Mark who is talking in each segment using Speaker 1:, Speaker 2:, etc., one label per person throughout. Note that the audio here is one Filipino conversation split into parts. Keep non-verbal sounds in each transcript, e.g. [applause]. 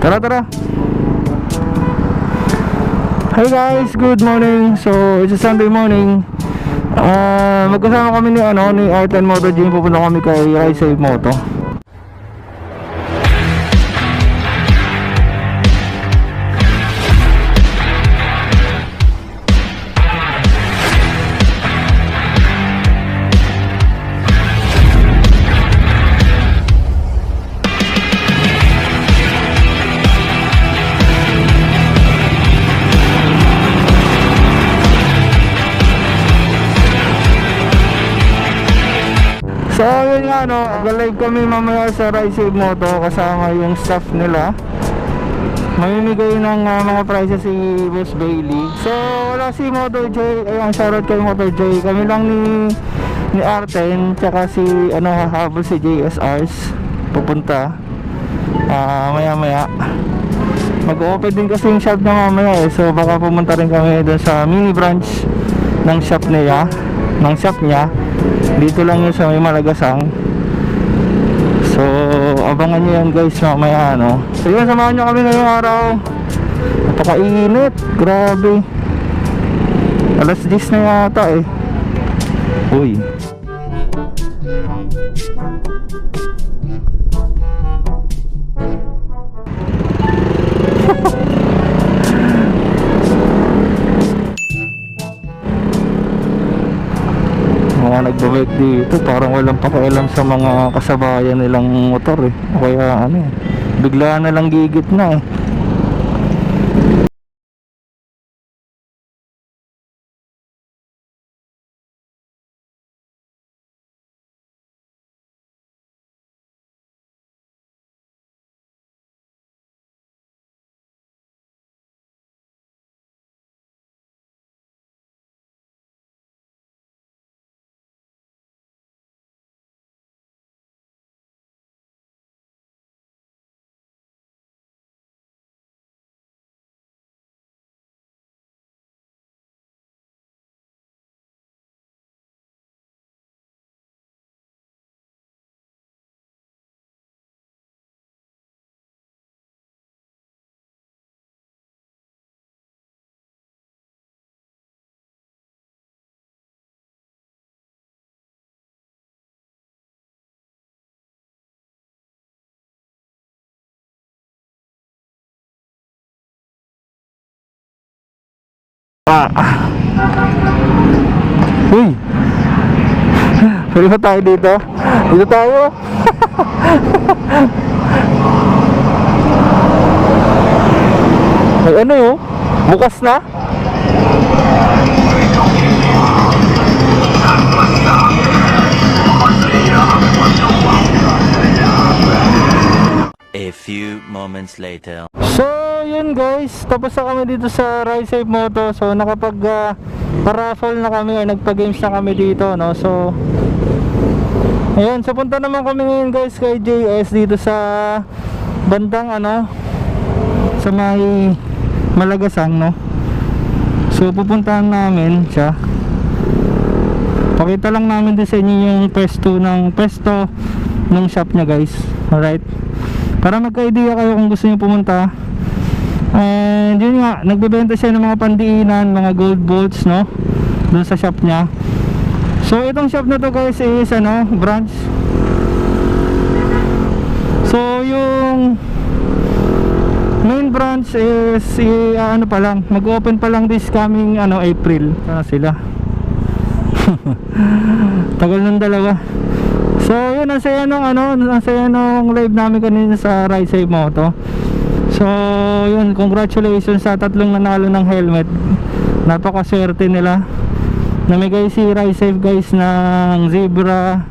Speaker 1: Tara, tara. Hey guys, good morning. So, it's a Sunday morning. Ah, magkasama kami ni ano ni Art and Moto Gym pupunta kami kay Rise Moto. Live kami mamaya sa Rise Moto kasama yung staff nila. Mamimigay ng ah, mga prizes si Boss Bailey. So wala si Moto J, ayun shoutout kay Moto J. Kami lang ni ni Arten tsaka si ano hahabol si JSRs pupunta. Ah maya maya mag-open din kasi yung shop na mamaya eh. So baka pumunta rin kami doon sa mini branch ng shop niya ng shop niya. Dito lang yun sa may Malagasang so abangan nyo yan guys mamaya ano so yun samahan nyo kami ngayong araw. Napakainit. Grabe. Alas 10 na yata eh. Uy. mga nagbabike dito parang walang pakialam sa mga kasabayan nilang motor eh. Kaya ano eh bigla na lang gigit na eh ah. uy pwede ba tayo dito? dito tayo [laughs] ay ano yun? bukas na?
Speaker 2: Few moments later.
Speaker 1: So, yun guys, tapos na kami dito sa Rise Safe Moto. So, nakapag uh, paraffle na kami or nagpa-games na kami dito, no. So, ayun, so punta naman kami ngayon guys kay JS dito sa bandang ano sa may Malagasang, no. So, pupuntahan namin siya. Pakita lang namin din sa inyo yung pesto ng pesto ng shop niya guys. Alright. Para magka-idea kayo kung gusto niyo pumunta. And yun nga, nagbebenta siya ng mga pandiinan, mga gold bolts, no? Doon sa shop niya. So itong shop na to guys is ano, branch. So yung main branch is i, ano pa lang, mag-open pa lang this coming ano April. Sana sila. [laughs] Tagal ng dalawa. So yun ang saya nung ano, ang saya nung live namin kanina sa Ride Save Moto. So yun, congratulations sa tatlong nanalo ng helmet. Napakaswerte nila. Namigay si Ride Save guys ng Zebra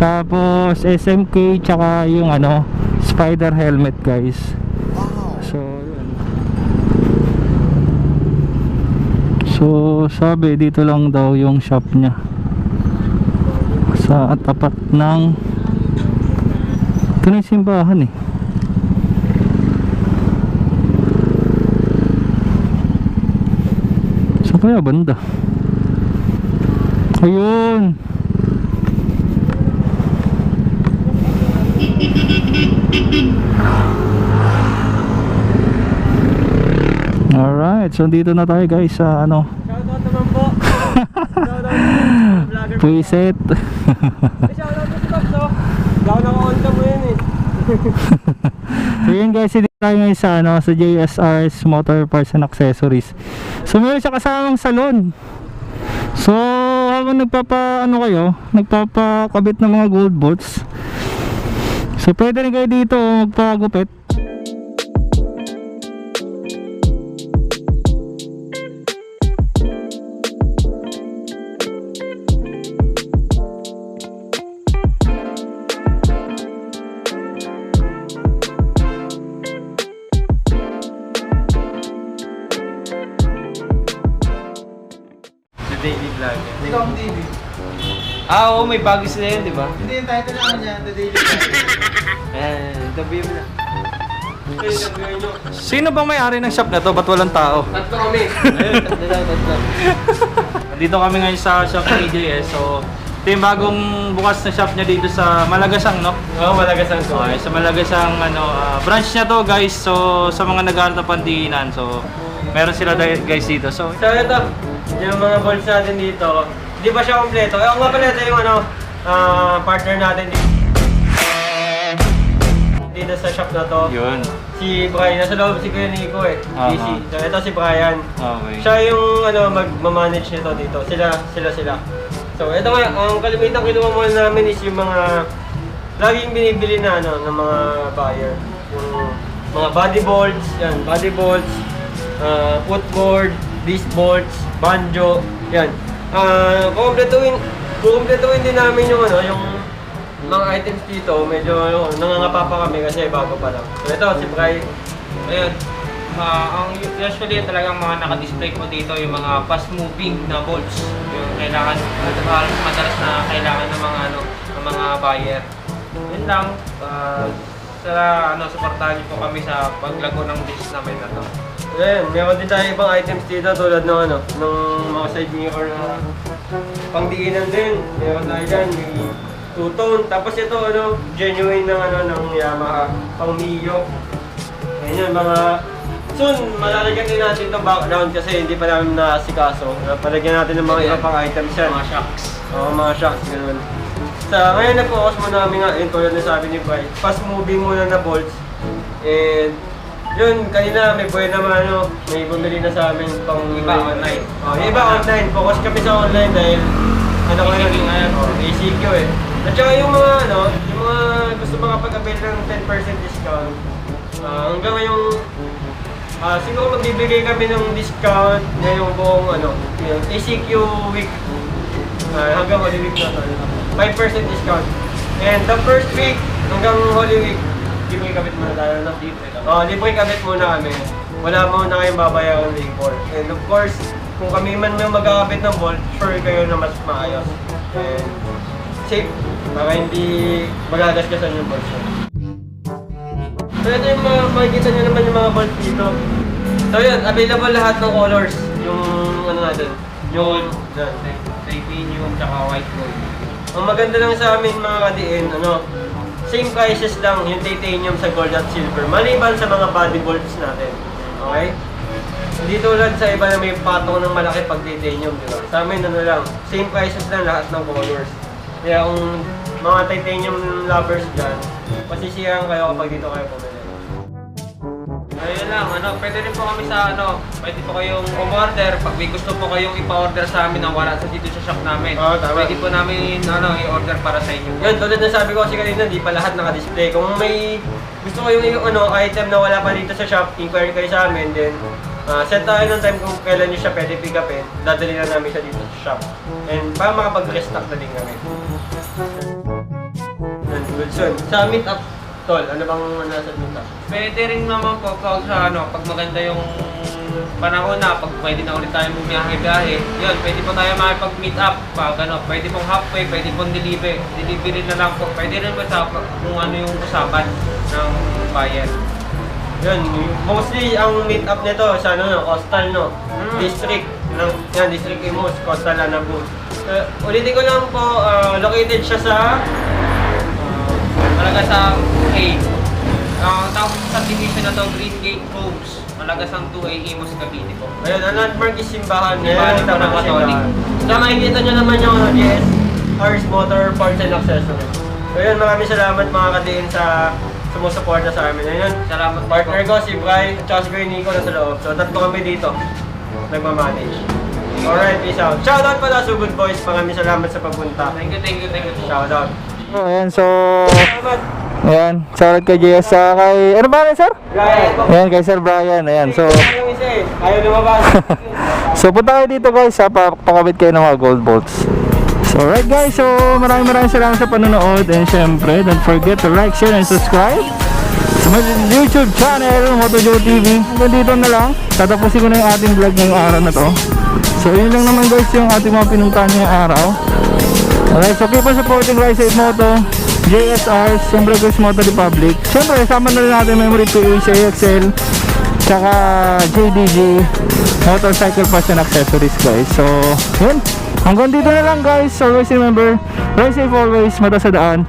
Speaker 1: tapos SMK tsaka yung ano Spider helmet guys. So yun. So sabi dito lang daw yung shop niya sa tapat ng ito na yung simbahan eh. Saan kaya banda? Ayun! Alright, so dito na tayo guys sa ano,
Speaker 3: Shoutout naman po. [laughs] [laughs] Shoutout sa vlogger.
Speaker 1: Puiset.
Speaker 3: Eh, Shoutout po si Pops, oh. Gaw na on mo yun eh.
Speaker 1: so yun guys, dito tayo ngayon sa ano, sa JSR's Motor Parts and Accessories. So meron siya kasamang salon. So habang nagpapa ano kayo, nagpapakabit ng mga gold bolts. So pwede rin kayo dito magpagupit.
Speaker 3: Ang Daily. Ah, oo, may bago sila yun, di ba?
Speaker 4: Hindi yung title naman niya, The Daily Vlog. [laughs]
Speaker 3: Eh, tabi mo na.
Speaker 1: Sino bang may-ari ng shop na to? Ba't walang tao?
Speaker 3: Tatlo kami. Ayun, tatlo lang, tatlo. [laughs]
Speaker 1: Dito kami ngayon sa shop ng EJS. So ito yung bagong bukas na shop niya dito sa Malagasang, no?
Speaker 3: Oo, malagasang ko.
Speaker 1: Okay, sa Malagasang ano, ah, branch niya to guys. So sa mga naghahanap ng pandiinan. So meron sila dahil guys dito. So
Speaker 3: So, ito. Yung mga bolts natin dito. Di ba siya kompleto? Eh, nga pala ito yung ano, ah, partner natin dito. Dito sa shop na to.
Speaker 1: yun.
Speaker 3: Si Brian, nasa loob si Kuya Nico eh.
Speaker 1: Aha.
Speaker 3: DC. So, ito si Brian.
Speaker 1: Okay.
Speaker 3: Siya yung ano, mag-manage nito dito. Sila, sila, sila. So, ito nga, ang kalimitan kinuha muna namin is yung mga laging binibili na ano, ng mga buyer. Yung mga body bolts, yan, body bolts, uh, footboard, disc bolts, banjo, yan. Ah, kukumpletuhin, kukumpletuhin din namin yung ano, yung mga items dito, medyo ano, nangangapa pa kami kasi bago pa lang. So, ito, si Bry,
Speaker 5: Ayun. Ah, ang usually talagang mga naka-display ko dito yung mga fast moving na bolts. Yung kailangan madalas, na kailangan ng mga ano ng mga buyer. Yun lang. Ah, sa ano suportahan niyo po kami sa paglago ng business namin na to.
Speaker 3: Ayan, meron din tayo ibang items dito tulad ng ano, ng mga side mirror na pangdiinan din. Meron tayo dyan, may two-tone. Tapos ito ano, genuine ng ano ng Yamaha, pang Mio. Ayan yun, mga Soon, malalagyan din natin itong background kasi hindi pa namin naasikaso. Palagyan natin ng mga iba pang items yan.
Speaker 5: Mga shocks.
Speaker 3: Oo, mga shocks, ganun. Sa ngayon nag-focus muna kami nga, yun tulad na sabi ni Bry, fast moving muna na bolts. And yun, kanina may buhay naman ano, may bumili na sa amin pang
Speaker 5: Iba online.
Speaker 3: Oh, yung iba online. Focus kami sa online dahil ano ko yun,
Speaker 5: ngayon.
Speaker 3: oh, ACQ eh. At saka yung mga ano, yung mga gusto makapag-avail ng 10% discount, ah, hanggang ngayong Ah, siguro magbibigay kami ng discount ngayong buong ano, yung ACQ week Ah, hanggang Week na to. 5% discount. And the first week hanggang Holy Week, libre kabit muna tayo no?
Speaker 5: Libre lang.
Speaker 3: Oh, libre kabit muna kami. Wala muna kayong babayaran ng labor. And of course, kung kami man yung magkakabit ng bolt, sure kayo na mas maayos. And safe, para hindi magagasgasan yung bolt nyo. So ito yung mga, makikita nyo naman yung mga bolt dito. So yun, available lahat ng colors. Yung ano natin, yung yan.
Speaker 5: Titanium tsaka white gold.
Speaker 3: Ang maganda lang sa amin mga kadiin, ano, same prices lang yung titanium sa gold at silver. Maliban sa mga body bolts natin. Okay? Hindi tulad sa iba na may patong ng malaki pag titanium, di ba? Sa amin ano lang, same prices lang lahat ng colors. Kaya kung mga titanium lovers dyan, pasisiyahan kayo kapag dito kayo
Speaker 5: Ayun lang, ano, pwede rin po kami sa ano, pwede po kayong umorder pag may gusto po kayong ipa-order sa amin na wala sa dito sa shop namin.
Speaker 3: Oo, tama.
Speaker 5: Pwede po namin ano, i-order para sa inyo.
Speaker 3: Yun, tulad na sabi ko kasi kanina, di pa lahat naka-display. Kung may gusto ko yung ano, item na wala pa dito sa shop, inquiry kayo sa amin, then ah, set tayo ng time kung kailan nyo siya pwede pick upin, dadali na namin siya dito sa shop. And para makapag-restock na din kami. Yan, Wilson. Sa meet up, tol, ano bang nasa up?
Speaker 5: Pwede rin naman po pag sa ano, pag maganda yung panahon na, pag pwede na ulit tayo bumiyahe-biyahe, yun, pwede po tayo makipag-meet up, pag ano, pwede pong halfway, pwede pong deliver, delivery na lang po, pwede rin po sa kung ano yung usapan ng buyer.
Speaker 3: Yun, mostly ang meet up nito sa ano, no, Coastal, no?
Speaker 5: Mm.
Speaker 3: District, ng, yan, District Imus, Coastal Anabu. Uh, ulitin ko lang po, ah, located siya sa
Speaker 5: Talaga sa A. Ang tawag sa division na to, Green Gate Homes. Malagasang 2A Imos Cavite po.
Speaker 3: Ayun, ang landmark is simbahan.
Speaker 5: Simbahan ng Katolik.
Speaker 3: simbahan. So makikita nyo naman yung ano, GS Ars Motor Parts and Accessories. So yun, maraming salamat mga kadiin sa sumusuporta sa amin. Ayun,
Speaker 5: Salamat po.
Speaker 3: partner ko si Bry at saka si Nico na sa loob. So tatlo kami dito, nagmamanage. Alright, peace out. Shoutout pala sa Good Boys. Maraming salamat sa pagpunta.
Speaker 5: Thank you, thank you, thank you.
Speaker 3: Shoutout.
Speaker 1: So, ayan, so...
Speaker 3: Salamat.
Speaker 1: Ayan, shoutout kay JS sa kay... Ano ba sir?
Speaker 3: Brian.
Speaker 1: Ayan, kay Sir Brian. Ayan, so...
Speaker 3: Eh. Ayaw lumabas. [laughs]
Speaker 1: So punta kayo dito guys ha, pa pakabit kayo ng mga gold bolts. So alright guys, so maraming maraming salamat sa panonood and syempre don't forget to like, share, and subscribe sa my YouTube channel, MotoJoe TV. Hanggang dito na lang, tatapusin ko na yung ating vlog ngayong araw na to. So yun lang naman guys yung ating mga pinuntahan ngayong araw. Alright, so keep on supporting Rise 8 Moto, JSR, siyempre guys Moto Republic. Siyempre, kasama na rin natin Memory PH, AXL, tsaka JDG Motorcycle Parts and Accessories guys. So, yun. Hanggang dito na lang guys. Always remember, ride safe always, mata sa daan.